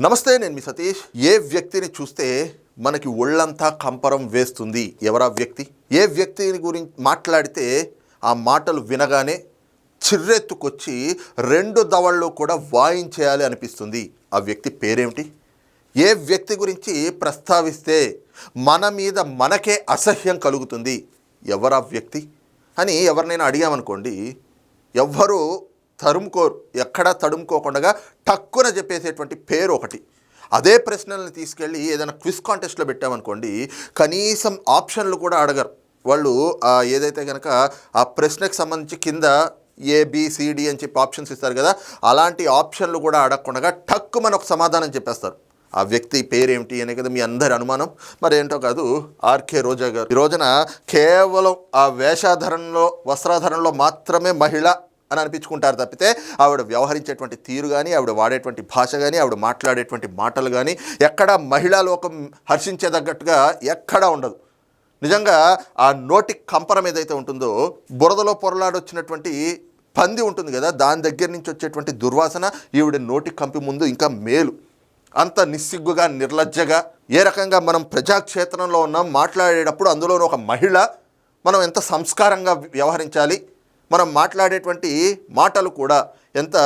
నమస్తే నేను మీ సతీష్. ఏ వ్యక్తిని చూస్తే మనకి ఒళ్ళంతా కంపరం వేస్తుంది? ఎవరా వ్యక్తి? ఏ వ్యక్తిని గురించి మాట్లాడితే ఆ మాటలు వినగానే చిర్రెత్తుకొచ్చి రెండు దవళ్ళు కూడా వాయించేయాలి అనిపిస్తుంది. ఆ వ్యక్తి పేరేమిటి? ఏ వ్యక్తి గురించి ప్రస్తావిస్తే మన మీద మనకే అసహ్యం కలుగుతుంది. ఎవరా వ్యక్తి? అని ఎవరినైనా అడిగామనుకోండి ఎవ్వరూ తరుముకోరు. ఎక్కడా తడుముకోకుండా టక్కున చెప్పేసేటువంటి పేరు ఒకటి. అదే ప్రశ్నల్ని తీసుకెళ్ళి ఏదైనా క్విజ్ కాంటెస్ట్లో పెట్టామనుకోండి కనీసం ఆప్షన్లు కూడా అడగరు. వాళ్ళు ఏదైతే కనుక ఆ ప్రశ్నకు సంబంధించి కింద ఏబిసిడి అని చెప్పి ఆప్షన్స్ ఇస్తారు కదా అలాంటి ఆప్షన్లు కూడా అడగకుండా టక్కు మన ఒక సమాధానం చెప్పేస్తారు. ఆ వ్యక్తి పేరేమిటి అనే కదా మీ అందరి అనుమానం. మరి ఏంటో కాదు ఆర్కే రోజా గారు. ఈ రోజున కేవలం ఆ వేషాధరణలో వస్త్రాధరణలో మాత్రమే మహిళ అని అనిపించుకుంటారు తప్పితే ఆవిడ వ్యవహరించేటువంటి తీరు కానీ ఆవిడ వాడేటువంటి భాష కానీ ఆవిడ మాట్లాడేటువంటి మాటలు కానీ ఎక్కడ మహిళా లోకం హర్షించేదగ్గట్టుగా ఎక్కడా ఉండదు. నిజంగా ఆ నోటి కంపరం ఏదైతే ఉంటుందో బురదలో పొరలాడొచ్చినటువంటి పంది ఉంటుంది కదా దాని దగ్గర నుంచి వచ్చేటువంటి దుర్వాసన ఈవిడ నోటి కంపి ముందు ఇంకా మేలు. అంత నిస్సిగ్గుగా నిర్లజ్జగా ఏ రకంగా మనం ప్రజాక్షేత్రంలో ఉన్నాం మాట్లాడేటప్పుడు అందులోనూ ఒక మహిళ మనం ఎంత సంస్కారంగా వ్యవహరించాలి? మనం మాట్లాడేటువంటి మాటలు కూడా ఎంత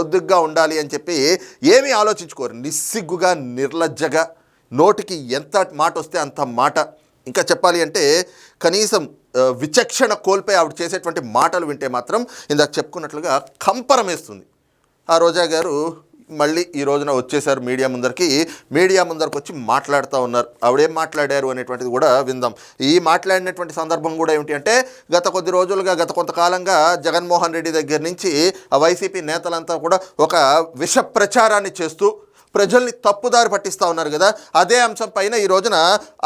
ఒద్దుగ్గా ఉండాలి అని చెప్పి ఏమీ ఆలోచించుకోరు. నిస్సిగ్గుగా నిర్లజ్జగా నోటికి ఎంత మాట వస్తే అంత మాట. ఇంకా చెప్పాలి అంటే కనీసం విచక్షణ కోల్పోయి ఆవిడ చేసేటువంటి మాటలు వింటే మాత్రం ఇందాక చెప్పుకున్నట్లుగా కంపరమేస్తుంది. ఆ రోజా గారు మళ్ళీ ఈ రోజున వచ్చేసారు మీడియా ముందరికి. మీడియా ముందరికి వచ్చి మాట్లాడుతూ ఉన్నారు. ఆవిడేం మాట్లాడారు అనేటువంటిది కూడా విందాం. ఈ మాట్లాడినటువంటి సందర్భం కూడా ఏమిటి అంటే గత కొద్ది రోజులుగా గత కొంతకాలంగా జగన్మోహన్ రెడ్డి దగ్గర నుంచి ఆ వైసీపీ నేతలంతా కూడా ఒక విష ప్రచారాన్ని చేస్తూ ప్రజల్ని తప్పుదారి పట్టిస్తూ ఉన్నారు కదా. అదే అంశం పైన ఈ రోజున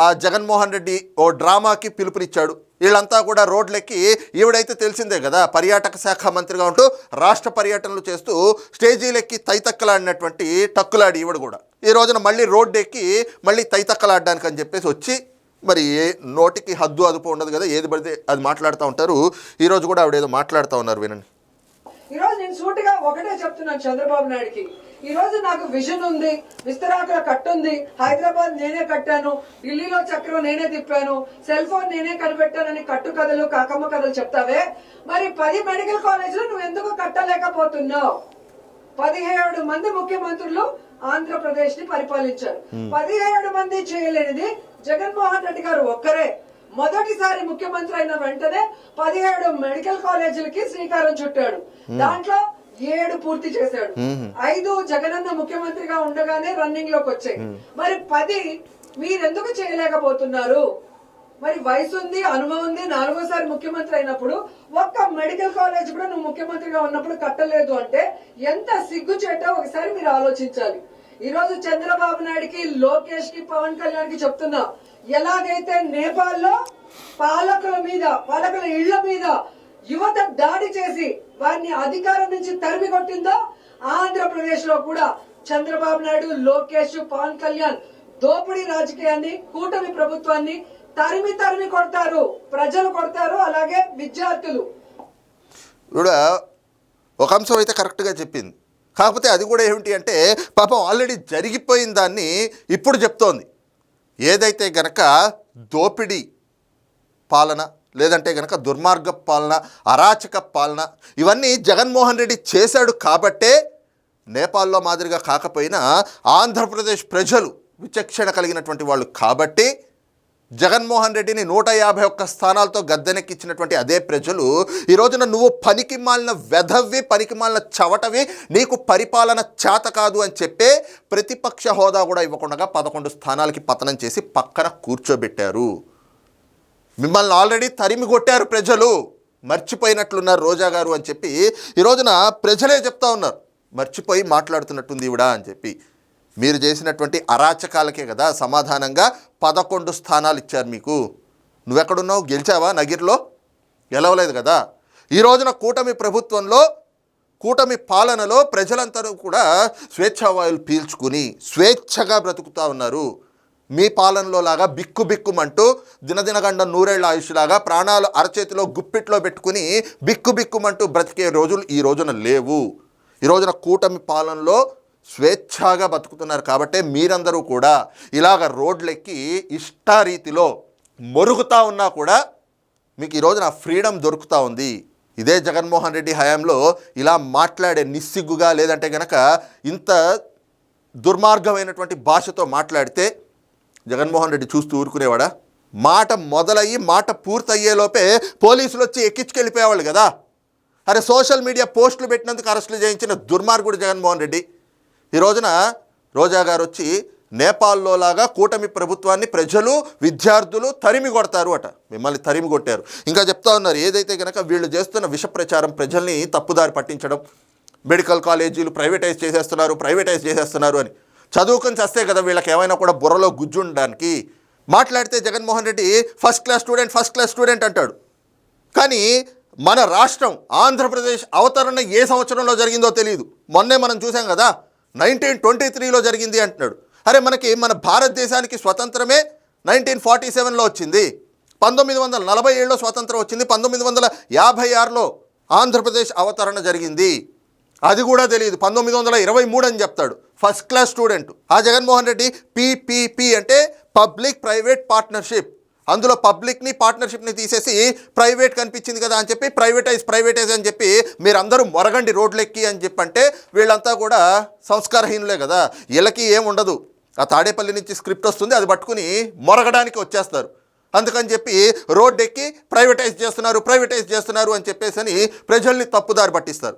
ఆ జగన్మోహన్ రెడ్డి ఓ డ్రామాకి పిలుపునిచ్చాడు. వీళ్ళంతా కూడా రోడ్లెక్కి ఈవిడైతే తెలిసిందే కదా పర్యాటక శాఖ మంత్రిగా ఉంటూ రాష్ట్ర పర్యటనలు చేస్తూ స్టేజీలెక్కి తైతక్కలాడినటువంటి టక్కులాడి ఈవిడ కూడా. ఈ రోజున మళ్ళీ రోడ్డు ఎక్కి మళ్ళీ తైతక్కలాడడానికి అని చెప్పేసి వచ్చి మరి ఏ నోటికి హద్దు అదుపు ఉండదు కదా ఏది పడితే అది మాట్లాడుతూ ఉంటారు. ఈరోజు కూడా ఆవిడ ఏదో మాట్లాడుతూ ఉన్నారు వినండి. ఈరోజు నేను సూటిగా ఒకటే చెప్తున్నాను చంద్రబాబు నాయుడుకి. ఈ రోజు నాకు విజన్ ఉంది విస్తరాకుల కట్టు ఉంది. హైదరాబాద్ నేనే కట్టాను ఢిల్లీలో చక్రం నేనే తిప్పాను సెల్ ఫోన్ నేనే కనిపెట్టానని కట్టు కథలు కాకమ్మ కథలు చెప్తావే? మరి పది మెడికల్ కాలేజీలు నువ్వు ఎందుకు కట్టలేకపోతున్నావు? పదిహేడు మంది ముఖ్యమంత్రులు ఆంధ్రప్రదేశ్ని పరిపాలించారు పదిహేడు మంది చేయలేనిది జగన్మోహన్ రెడ్డి గారు ఒక్కరే. మొదటిసారి ముఖ్యమంత్రి అయిన వెంటనే పదిహేడు మెడికల్ కాలేజీలకి శ్రీకారం చుట్టాడు. దాంట్లో ఏడు పూర్తి చేశాడు. ఐదు జగనన్న ముఖ్యమంత్రిగా ఉండగానే రన్నింగ్లోకి వచ్చాయి. మరి పది మీరెందుకు చేయలేకపోతున్నారు? మరి వయసు ఉంది అనుభవం ఉంది నాలుగోసారి ముఖ్యమంత్రి అయినప్పుడు ఒక్క మెడికల్ కాలేజ్ కూడా నువ్వు ముఖ్యమంత్రిగా ఉన్నప్పుడు కట్టలేదు అంటే ఎంత సిగ్గు చేటో ఒకసారి మీరు ఆలోచించాలి. ఈ రోజు చంద్రబాబు నాయుడుకి లోకేష్కి పవన్ కళ్యాణ్కి చెప్తున్నా ఎలాగైతే నేపాల్లో పాలకుల మీద పాలకుల ఇళ్ళ మీద యువత దాడి చేసి వారిని అధికారం నుంచి తరిమి కొట్టిందో ఆంధ్రప్రదేశ్లో కూడా చంద్రబాబు నాయుడు లోకేష్ పవన్ కళ్యాణ్ దోపిడీ రాజకీయాన్ని కూటమి ప్రభుత్వాన్ని తరిమి తరిమి కొడతారు. ప్రజలు కొడతారు అలాగే విద్యార్థులు. కూడా ఒక అంశం అయితే కరెక్ట్గా చెప్పింది. కాకపోతే అది కూడా ఏమిటి అంటే పాపం ఆల్రెడీ జరిగిపోయిన దాన్ని ఇప్పుడు చెప్తోంది. ఏదైతే గనక దోపిడీ పాలన లేదంటే కనుక దుర్మార్గ పాలన అరాచక పాలన ఇవన్నీ జగన్మోహన్ రెడ్డి చేశాడు కాబట్టే నేపాల్లో మాదిరిగా కాకపోయినా ఆంధ్రప్రదేశ్ ప్రజలు విచక్షణ కలిగినటువంటి వాళ్ళు కాబట్టి జగన్మోహన్ రెడ్డిని నూట యాభై ఒక్క స్థానాలతో గద్దెనెక్కిచ్చినటువంటి అదే ప్రజలు ఈ రోజున నువ్వు పనికి మాలిన వెధవి పనికి మాలిన చవటవి నీకు పరిపాలన చేత కాదు అని చెప్పే ప్రతిపక్ష హోదా కూడా ఇవ్వకుండా పదకొండు స్థానాలకి పతనం చేసి పక్కన కూర్చోబెట్టారు. మిమ్మల్ని ఆల్రెడీ తరిమి కొట్టారు ప్రజలు. మర్చిపోయినట్లున్నారు రోజా గారు అని చెప్పి ఈ రోజున ప్రజలే చెప్తా ఉన్నారు. మర్చిపోయి మాట్లాడుతున్నట్టుంది ఈవిడ అని చెప్పి. మీరు చేసినటువంటి అరాచకాలకే కదా సమాధానంగా పదకొండు స్థానాలు ఇచ్చారు మీకు. నువ్వెక్కడున్నావు? గెలిచావా నగిరిలో? గెలవలేదు కదా. ఈ రోజున కూటమి ప్రభుత్వంలో కూటమి పాలనలో ప్రజలందరూ కూడా స్వేచ్ఛావాయులు పీల్చుకుని స్వేచ్ఛగా బ్రతుకుతూ ఉన్నారు. మీ పాలనలో లాగా బిక్కు బిక్కుమంటూ దినదినగండ నూరేళ్ళ ఆయుష్లాగా ప్రాణాలు అరచేతిలో గుప్పిట్లో పెట్టుకుని బిక్కు బిక్కుమంటూ బ్రతికే రోజులు ఈ రోజున లేవు. ఈ రోజున కూటమి పాలనలో స్వేచ్ఛగా బతుకుతున్నారు కాబట్టే మీరందరూ కూడా ఇలాగ రోడ్లెక్కి ఇష్టారీతిలో మొరుగుతూ ఉన్నా కూడా మీకు ఈ రోజున ఫ్రీడమ్ దొరుకుతూ ఉంది. ఇదే జగన్మోహన్ రెడ్డి హయాంలో ఇలా మాట్లాడే నిస్సిగ్గుగా లేదంటే కనుక ఇంత దుర్మార్గమైనటువంటి భాషతో మాట్లాడితే జగన్మోహన్ రెడ్డి చూస్తూ ఊరుకునేవాడా? మాట మొదలయ్యి మాట పూర్తయ్యేలోపే పోలీసులు వచ్చి ఎక్కించుకెళ్ళిపోయేవాళ్ళు కదా. అరే సోషల్ మీడియా పోస్టులు పెట్టినందుకు అరెస్టులు చేయించిన దుర్మార్గుడు జగన్మోహన్ రెడ్డి. ఈ రోజున రోజా గారు వచ్చి నేపాల్లో లాగా కూటమి ప్రభుత్వాన్ని ప్రజలు విద్యార్థులు తరిమి కొడతారు అట. మిమ్మల్ని తరిమి కొట్టారు. ఇంకా చెప్తా ఉన్నారు ఏదైతే కనుక వీళ్ళు చేస్తున్న విష ప్రచారం ప్రజల్ని తప్పుదారి పట్టించడం. మెడికల్ కాలేజీలు ప్రైవేటైజ్ చేసేస్తున్నారు ప్రైవేటైజ్ చేసేస్తున్నారు అని. చదువుకొని చస్తే కదా వీళ్ళకి ఏమైనా కూడా బుర్రలో గుజ్జు ఉండడానికి. మాట్లాడితే Jaganmohan Reddy first class student first class student అంటాడు. కానీ మన రాష్ట్రం ఆంధ్రప్రదేశ్ అవతరణ ఏ సంవత్సరంలో జరిగిందో తెలియదు మొన్నే మనం చూసాం కదా నైన్టీన్ ట్వంటీ త్రీలో జరిగింది అంటున్నాడు. అరే మనకి మన భారతదేశానికి స్వతంత్రమే నైన్టీన్ ఫార్టీ సెవెన్లో వచ్చింది. పంతొమ్మిది వందల నలభై ఏడులో స్వతంత్రం వచ్చింది పంతొమ్మిది వందల యాభై ఆరులో ఆంధ్రప్రదేశ్ అవతరణ జరిగింది. అది కూడా తెలియదు పంతొమ్మిది వందల ఇరవై మూడు అని చెప్తాడు. First class student. ఆ జగన్మోహన్ రెడ్డి పీపీపీ అంటే పబ్లిక్ ప్రైవేట్ పార్ట్నర్షిప్. అందులో పబ్లిక్ని పార్ట్నర్షిప్ని తీసేసి ప్రైవేట్ కనిపించింది కదా అని చెప్పి ప్రైవేటైజ్ ప్రైవేటైజ్ అని చెప్పి మీరందరూ మొరగండి రోడ్లెక్కి అని చెప్పి అంటే వీళ్ళంతా కూడా సంస్కారహీనులే కదా. వీళ్ళకి ఏం ఉండదు. ఆ తాడేపల్లి నుంచి స్క్రిప్ట్ వస్తుంది అది పట్టుకుని మొరగడానికి వచ్చేస్తారు. అందుకని చెప్పి రోడ్ ఎక్కి ప్రైవేటైజ్ చేస్తున్నారు ప్రైవేటైజ్ చేస్తున్నారు అని చెప్పేసి అని ప్రజల్ని తప్పుదారి పట్టిస్తారు.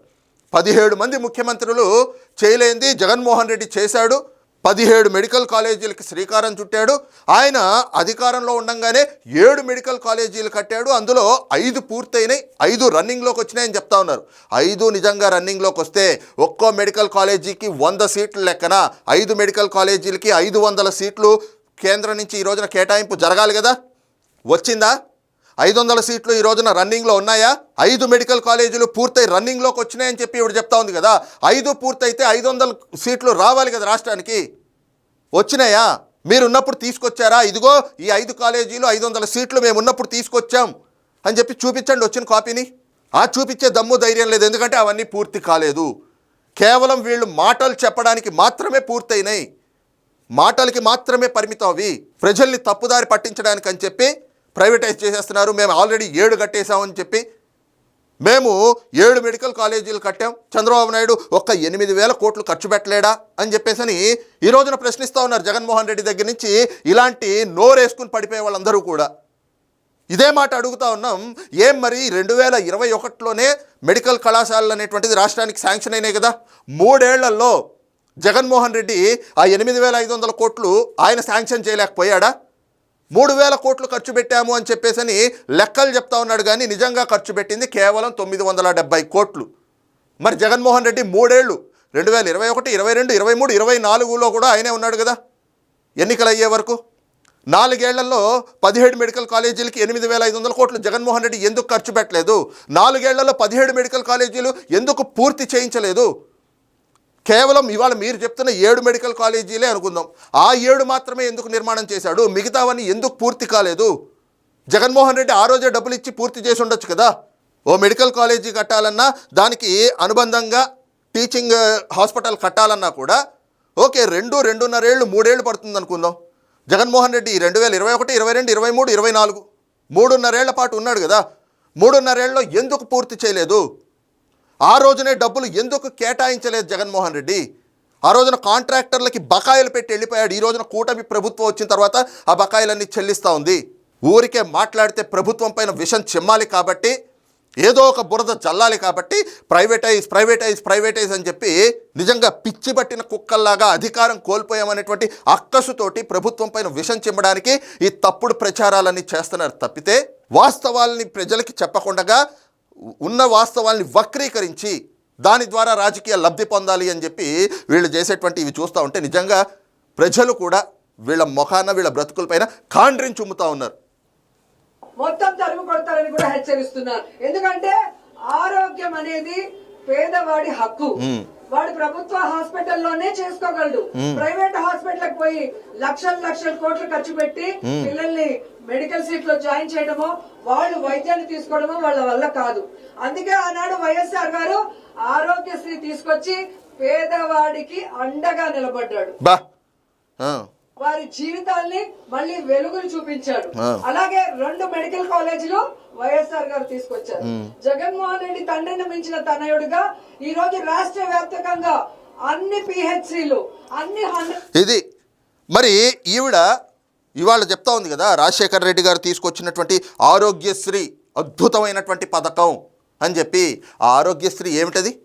పదిహేడు మంది ముఖ్యమంత్రులు చేయలేంది జగన్మోహన్ రెడ్డి చేశాడు. పదిహేడు మెడికల్ కాలేజీలకి శ్రీకారం చుట్టాడు. ఆయన అధికారంలో ఉండగానే ఏడు మెడికల్ కాలేజీలు కట్టాడు. అందులో ఐదు పూర్తయినాయి. ఐదు రన్నింగ్లోకి వచ్చినాయని చెప్తా ఉన్నారు. ఐదు నిజంగా రన్నింగ్లోకి వస్తే ఒక్కో మెడికల్ కాలేజీకి వంద సీట్లు లెక్కన ఐదు మెడికల్ కాలేజీలకి ఐదు వందల సీట్లు కేంద్రం నుంచి ఈ రోజున కేటాయింపు జరగాలి కదా? వచ్చిందా? ఐదు వందల సీట్లు ఈ రోజున రన్నింగ్లో ఉన్నాయా? ఐదు మెడికల్ కాలేజీలు పూర్తయి రన్నింగ్లోకి వచ్చినాయని చెప్పి ఇప్పుడు చెప్తా ఉంది కదా. ఐదు పూర్తయితే ఐదు వందల సీట్లు రావాలి కదా రాష్ట్రానికి. వచ్చినాయా? మీరు ఉన్నప్పుడు తీసుకొచ్చారా? ఇదిగో ఈ ఐదు కాలేజీలు ఐదు వందల సీట్లు మేము ఉన్నప్పుడు తీసుకొచ్చాం అని చెప్పి చూపించండి వచ్చిన కాపీని. ఆ చూపించే దమ్ము ధైర్యం లేదు ఎందుకంటే అవన్నీ పూర్తి కాలేదు. కేవలం వీళ్ళు మాటలు చెప్పడానికి మాత్రమే పూర్తయినాయి. మాటలకి మాత్రమే పరిమితం అవి ప్రజల్ని తప్పుదారి పట్టించడానికి అని చెప్పి ప్రైవేటైజ్ చేసేస్తున్నారు. మేము ఆల్రెడీ ఏడు కట్టేశామని చెప్పి మేము ఏడు మెడికల్ కాలేజీలు కట్టాం. చంద్రబాబు నాయుడు ఒక్క ఎనిమిది వేల కోట్లు ఖర్చు పెట్టలేడా అని చెప్పేసి ఈ రోజున ప్రశ్నిస్తూ ఉన్నారు జగన్మోహన్ రెడ్డి దగ్గర నుంచి ఇలాంటి నోరేసుకుని పడిపోయే వాళ్ళందరూ కూడా. ఇదే మాట అడుగుతా ఉన్నాం. ఏం మరి రెండు వేల ఇరవై ఒకటిలోనే మెడికల్ కళాశాలలు అనేటువంటిది రాష్ట్రానికి శాంక్షన్ అయినాయి కదా. మూడేళ్ళలో జగన్మోహన్ రెడ్డి ఆ ఎనిమిది వేల ఐదు వందల కోట్లు ఆయన శాంక్షన్ చేయలేకపోయాడా? మూడు వేల కోట్లు ఖర్చు పెట్టాము అని చెప్పేసని లెక్కలు చెప్తా ఉన్నాడు కానీ నిజంగా ఖర్చు పెట్టింది కేవలం తొమ్మిది వందల డెబ్బై కోట్లు. మరి జగన్మోహన్ రెడ్డి మూడేళ్ళు రెండు వేల ఇరవై ఒకటి ఇరవై రెండు ఇరవై మూడు ఇరవై నాలుగులో కూడా ఆయనే ఉన్నాడు కదా ఎన్నికలు అయ్యే వరకు. నాలుగేళ్ళలో పదిహేడు మెడికల్ కాలేజీలకి ఎనిమిది వేల ఐదు వందల కోట్లు జగన్మోహన్ రెడ్డి ఎందుకు ఖర్చు పెట్టలేదు? నాలుగేళ్ళలో పదిహేడు మెడికల్ కాలేజీలు ఎందుకు పూర్తి చేయించలేదు? కేవలం ఇవాళ మీరు చెప్తున్న ఏడు మెడికల్ కాలేజీలే అనుకుందాం. ఆ ఏడు మాత్రమే ఎందుకు నిర్మాణం చేశాడు? మిగతావన్నీ ఎందుకు పూర్తి కాలేదు? జగన్మోహన్ రెడ్డి ఆ రోజే డబ్బులు ఇచ్చి పూర్తి చేసి ఉండొచ్చు కదా? ఓ మెడికల్ కాలేజీ కట్టాలన్నా దానికి అనుబంధంగా టీచింగ్ హాస్పిటల్ కట్టాలన్నా కూడా ఓకే రెండు రెండున్నరేళ్ళు మూడేళ్ళు పడుతుంది అనుకుందాం. జగన్మోహన్ రెడ్డి రెండు వేల ఇరవై ఒకటి ఇరవై రెండు ఇరవై మూడు ఇరవై నాలుగు మూడున్నరేళ్ళ పాటు ఉన్నాడు కదా? మూడున్నరేళ్ళలో ఎందుకు పూర్తి చేయలేదు? ఆ రోజునే డబ్బులు ఎందుకు కేటాయించలేదు జగన్మోహన్ రెడ్డి? ఆ రోజున కాంట్రాక్టర్లకి బకాయిలు పెట్టి వెళ్ళిపోయాడు. ఈ రోజున కూటమి ప్రభుత్వం వచ్చిన తర్వాత ఆ బకాయిలన్నీ చెల్లిస్తూ ఉంది. ఊరికే మాట్లాడితే ప్రభుత్వం పైన విషం చిమ్మాలి కాబట్టి ఏదో ఒక బురద చల్లాలి కాబట్టి ప్రైవేటైజ్ ప్రైవేటైజ్ ప్రైవేటైజ్ అని చెప్పి నిజంగా పిచ్చి పట్టిన కుక్కల్లాగా అధికారం కోల్పోయామనేటువంటి అక్కసుతోటి ప్రభుత్వం పైన విషం చిమ్మడానికి ఈ తప్పుడు ప్రచారాలన్నీ చేస్తున్నారు తప్పితే వాస్తవాలని ప్రజలకి చెప్పకుండా ఉన్న వాస్తవాల్ని వక్రీకరించి దాని ద్వారా రాజకీయ లబ్ధి పొందాలి అని చెప్పి వీళ్ళు చేసేటువంటి ఇవి చూస్తూ ఉంటే నిజంగా ప్రజలు కూడా వీళ్ళ ముఖాన వీళ్ళ బ్రతుకులపైన కాండ్రించి ఉమ్ముతా ఉన్నారు. మొత్తం తరుము కొడతారని కూడా హెచ్చరిస్తున్నారు. ఎందుకంటే ఆరోగ్యం అనేది పేదవాడి హక్కు. వాడు ప్రభుత్వ హాస్పిటల్లోనే చేసుకోగలడు. ప్రైవేట్ హాస్పిటల్ పోయి లక్షల లక్షల కోట్లు ఖర్చు పెట్టి పిల్లల్ని మెడికల్ సీట్లో జాయిన్ చేయడమో వాళ్ళు వైద్యాన్ని తీసుకోవడమో వాళ్ళ వల్ల కాదు. అందుకే ఆనాడు వైఎస్ఆర్ గారు ఆరోగ్యశ్రీ తీసుకొచ్చి పేదవాడికి అండగా నిలబడ్డాడు. వారి జీవితాల్ని మళ్ళీ వెలుగులు చూపించాడు. అలాగే రెండు మెడికల్ కాలేజీలు వైఎస్ఆర్ గారు తీసుకొచ్చారు. జగన్మోహన్ రెడ్డి తండ్రిని మించిన తనయుడుగా ఈ రోజు రాష్ట్ర వ్యాప్తంగా అన్ని పిహెచ్సిలు అన్ని ఇది. మరి ఈవిడ ఇవాళ చెప్తా ఉంది కదా రాజశేఖర్ రెడ్డి గారు తీసుకొచ్చినటువంటి ఆరోగ్యశ్రీ అద్భుతమైనటువంటి పథకం అని చెప్పి. ఆ ఆరోగ్యశ్రీ ఏమిటది?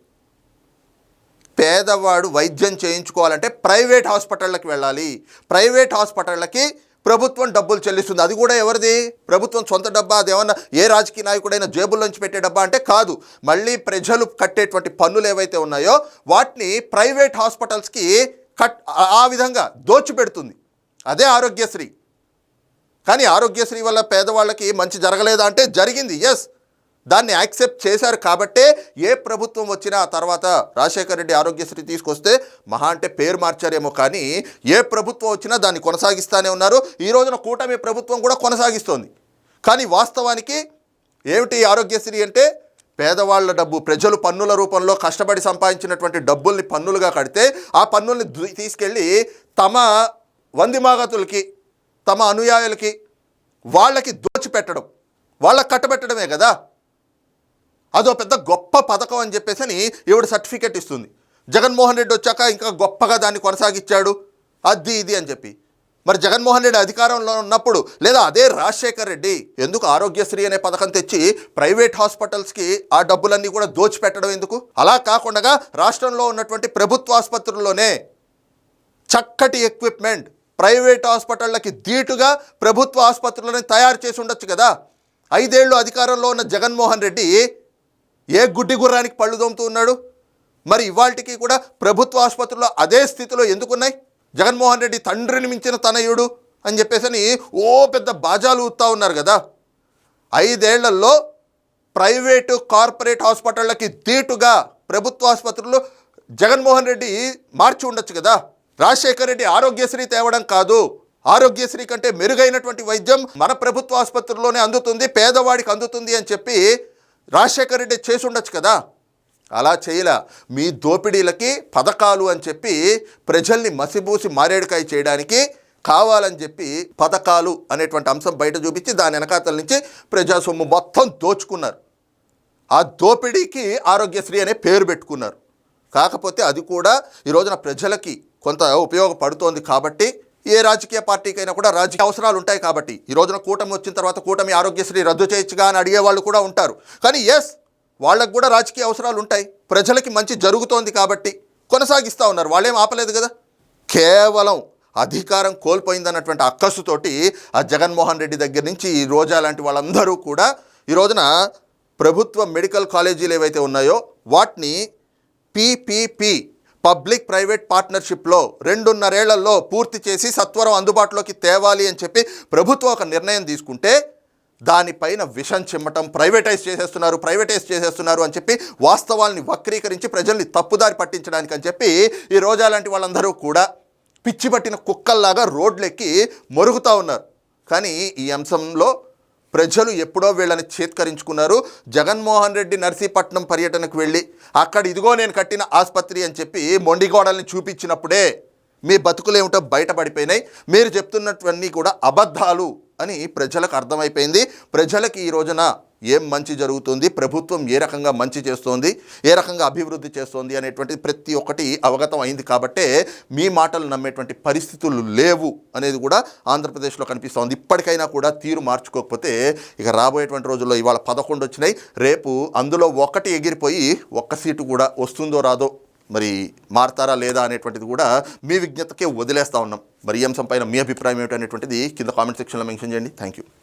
పేదవాడు వైద్యం చేయించుకోవాలంటే ప్రైవేట్ హాస్పిటళ్ళకి వెళ్ళాలి. ప్రైవేట్ హాస్పిటళ్ళకి ప్రభుత్వం డబ్బులు చెల్లిస్తుంది. అది కూడా ఎవరిది? ప్రభుత్వం సొంత డబ్బా అది ఏమన్నా ఏ రాజకీయ నాయకుడైనా జేబుల్లోంచి పెట్టే డబ్బా అంటే కాదు. మళ్ళీ ప్రజలు కట్టేటువంటి పన్నులు ఏవైతే ఉన్నాయో వాటిని ప్రైవేట్ హాస్పిటల్స్కి కట్ ఆ- ఆ విధంగా దోచిపెడుతుంది. అదే ఆరోగ్యశ్రీ. కానీ ఆరోగ్యశ్రీ వల్ల పేదవాళ్ళకి మంచి జరగలేదా అంటే జరిగింది. ఎస్ దాన్ని యాక్సెప్ట్ చేశారు కాబట్టే ఏ ప్రభుత్వం వచ్చినా ఆ తర్వాత రాజశేఖర రెడ్డి ఆరోగ్యశ్రీ తీసుకొస్తే మహా అంటే పేరు మార్చారేమో కానీ ఏ ప్రభుత్వం వచ్చినా దాన్ని కొనసాగిస్తానే ఉన్నారు. ఈ రోజున కూటమి ప్రభుత్వం కూడా కొనసాగిస్తోంది. కానీ వాస్తవానికి ఏమిటి ఆరోగ్యశ్రీ అంటే? పేదవాళ్ళ డబ్బు ప్రజలు పన్నుల రూపంలో కష్టపడి సంపాదించినటువంటి డబ్బుల్ని పన్నులుగా కడితే ఆ పన్నుల్ని తీసుకెళ్ళి తమ వందిమాగతులకి తమ అనుయాయులకి వాళ్ళకి దోచిపెట్టడం వాళ్ళకి కట్టబెట్టడమే కదా? అదో పెద్ద గొప్ప పథకం అని చెప్పేసి అని ఈవిడ సర్టిఫికెట్ ఇస్తుంది. జగన్మోహన్ రెడ్డి వచ్చాక ఇంకా గొప్పగా దాన్ని కొనసాగించాడు. అది ఇది అని చెప్పి. మరి జగన్మోహన్ రెడ్డి అధికారంలో ఉన్నప్పుడు లేదా అదే రాజశేఖర్ రెడ్డి ఎందుకు ఆరోగ్యశ్రీ అనే పథకం తెచ్చి ప్రైవేట్ హాస్పిటల్స్కి ఆ డబ్బులన్నీ కూడా దోచిపెట్టడం ఎందుకు? అలా కాకుండా రాష్ట్రంలో ఉన్నటువంటి ప్రభుత్వ ఆసుపత్రుల్లోనే చక్కటి ఎక్విప్మెంట్ ప్రైవేట్ హాస్పిటళ్ళకి ధీటుగా ప్రభుత్వ ఆసుపత్రులను తయారు చేసి ఉండొచ్చు కదా. ఐదేళ్ళు అధికారంలో ఉన్న జగన్మోహన్ రెడ్డి ఏ గుడ్డి గుర్రానికి పళ్ళు దోముతూ ఉన్నాడు? మరి ఇవాళకి కూడా ప్రభుత్వ ఆసుపత్రుల్లో అదే స్థితిలో ఎందుకున్నాయి? జగన్మోహన్ రెడ్డి తండ్రిని మించిన తనయుడు అని చెప్పేసి ఓ పెద్ద బాజాలు ఊతా ఉన్నారు కదా. ఐదేళ్ళలో ప్రైవేటు కార్పొరేట్ హాస్పిటళ్ళకి ధీటుగా ప్రభుత్వ ఆసుపత్రులు జగన్మోహన్ రెడ్డి మార్చి ఉండొచ్చు కదా. రాజశేఖర్ రెడ్డి ఆరోగ్యశ్రీ తేవడం కాదు. ఆరోగ్యశ్రీ కంటే మెరుగైనటువంటి వైద్యం మన ప్రభుత్వ ఆసుపత్రుల్లోనే అందుతుంది పేదవాడికి అందుతుంది అని చెప్పి రాజశేఖర్ రెడ్డి చేసి ఉండొచ్చు కదా. అలా చేయలా. మీ దోపిడీలకి పథకాలు అని చెప్పి ప్రజల్ని మసిబూసి మారేడుకాయ చేయడానికి కావాలని చెప్పి పథకాలు అనేటువంటి అంశం బయట చూపించి దాని వెనకాతల నుంచి ప్రజాసొమ్ము మొత్తం దోచుకున్నారు. ఆ దోపిడీకి ఆరోగ్యశ్రీ అనే పేరు పెట్టుకున్నారు. కాకపోతే అది కూడా ఈ రోజున ప్రజలకి కొంత ఉపయోగపడుతోంది కాబట్టి ఏ రాజకీయ పార్టీకైనా కూడా రాజకీయ అవసరాలు ఉంటాయి కాబట్టి. ఈ రోజున కూటమి వచ్చిన తర్వాత కూటమి ఆరోగ్యశ్రీ రద్దు చేయొచ్చుగా అని అడిగే వాళ్ళు కూడా ఉంటారు. కానీ ఎస్ వాళ్ళకు కూడా రాజకీయ అవసరాలు ఉంటాయి. ప్రజలకి మంచి జరుగుతోంది కాబట్టి కొనసాగిస్తూ ఉన్నారు. వాళ్ళేం ఆపలేదు కదా? కేవలం అధికారం కోల్పోయిందన్నటువంటి అక్కసుతోటి ఆ జగన్మోహన్ రెడ్డి దగ్గర నుంచి ఈ రోజా లాంటి వాళ్ళందరూ కూడా ఈ రోజున ప్రభుత్వ మెడికల్ కాలేజీలు ఏవైతే ఉన్నాయో వాటిని పీపీపీ పబ్లిక్ ప్రైవేట్ పార్ట్నర్షిప్లో రెండున్నరేళ్ళలో పూర్తి చేసి సత్వరం అందుబాటులోకి తేవాలి అని చెప్పి ప్రభుత్వం ఒక నిర్ణయం తీసుకుంటే దానిపైన విషం చిమ్మటం ప్రైవేటైజ్ చేసేస్తున్నారు ప్రైవేటైజ్ చేసేస్తున్నారు అని చెప్పి వాస్తవాల్ని వక్రీకరించి ప్రజల్ని తప్పుదారి పట్టించడానికి అని చెప్పి ఈ రోజా లాంటి వాళ్ళందరూ కూడా పిచ్చిపట్టిన కుక్కల్లాగా రోడ్లెక్కి మొరుగుతూ ఉన్నారు. కానీ ఈ అంశంలో ప్రజలు ఎప్పుడో వీళ్ళని చేత్కరించుకున్నారు. జగన్మోహన్ రెడ్డి నర్సీపట్నం పర్యటనకు వెళ్ళి అక్కడ ఇదిగో నేను కట్టిన ఆసుపత్రి అని చెప్పి మొండిగోడల్ని చూపించినప్పుడే మీ బతుకులేమిటో బయటపడిపోయినాయి. మీరు చెప్తున్నటువన్నీ కూడా అబద్ధాలు అని ప్రజలకు అర్థమైపోయింది. ప్రజలకి ఈ రోజున ఏం మంచి జరుగుతుంది? ప్రభుత్వం ఏ రకంగా మంచి చేస్తోంది? ఏ రకంగా అభివృద్ధి చేస్తోంది? అనేటువంటి ప్రతి ఒక్కటి అవగతం అయింది కాబట్టే మీ మాటలు నమ్మేటువంటి పరిస్థితులు లేవు అనేది కూడా ఆంధ్రప్రదేశ్లో కనిపిస్తోంది. ఇప్పటికైనా కూడా తీరు మార్చుకోకపోతే ఇక రాబోయేటువంటి రోజుల్లో ఇవాళ పదకొండు వచ్చినాయి. రేపు అందులో ఒకటి ఎగిరిపోయి ఒక్క సీటు కూడా వస్తుందో రాదో మరి మారతారా లేదా అనేటువంటిది కూడా మీ విజ్ఞతకే వదిలేస్తా ఉన్నాం. మరి ఈ అంశం పైన మీ అభిప్రాయం ఏమిటనేటువంటిది కింద కామెంట్ సెక్షన్లో మెన్షన్ చేయండి. Thank you